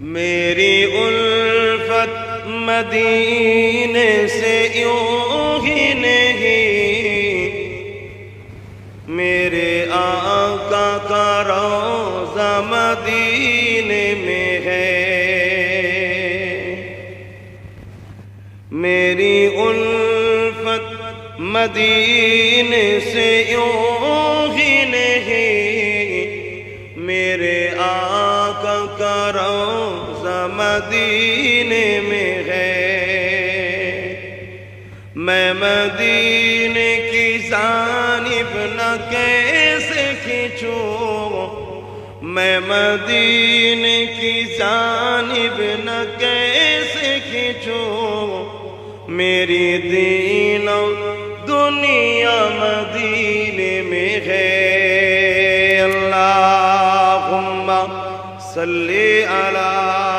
میری الفت مدینے سے یوں ہی نہیں۔ میرے آقا کا روزہ مدینے میں ہے۔ میری الفت مدینے سے یوں ہی نہیں۔ میرے مدینے میں ہے میں مدینے کی جانب نہ کیسے کھینچوں؟ میں مدینے کی جانب نہ کیسے کھینچوں؟ میری دین دنیا مدینے میں ہے اللہم صلی علی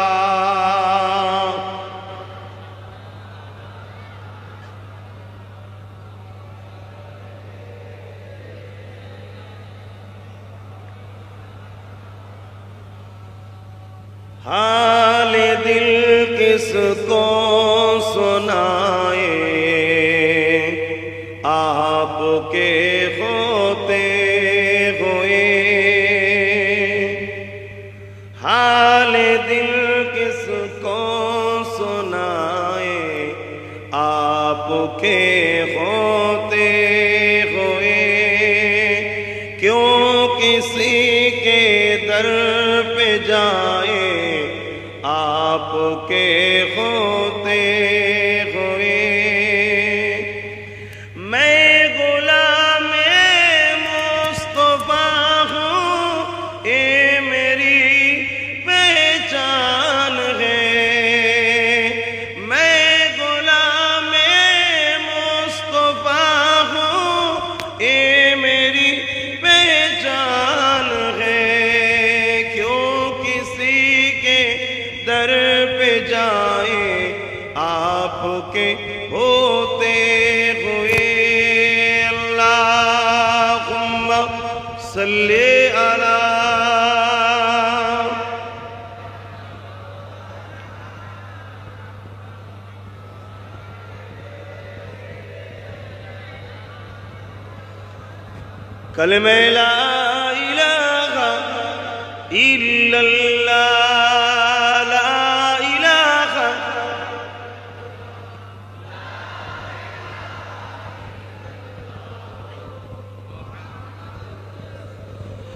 حال دل کس کو سنائے؟ آپ کے ہوتے ہوئے۔ حال دل کس کو سنائے؟ آپ کے ہوتے ہوئے۔ کیوں کسی کے در آپ آپ کے ہوتے ہوئے اللہم صلی علی کلمہ لا الہ الا اللہ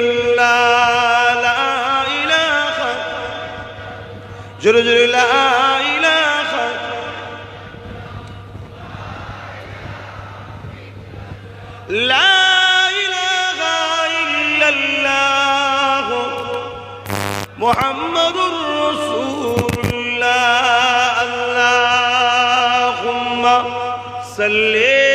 لا إله. جر جر لا إله. لا إله إلا الله. محمد رسول الله. اللهم صلِّ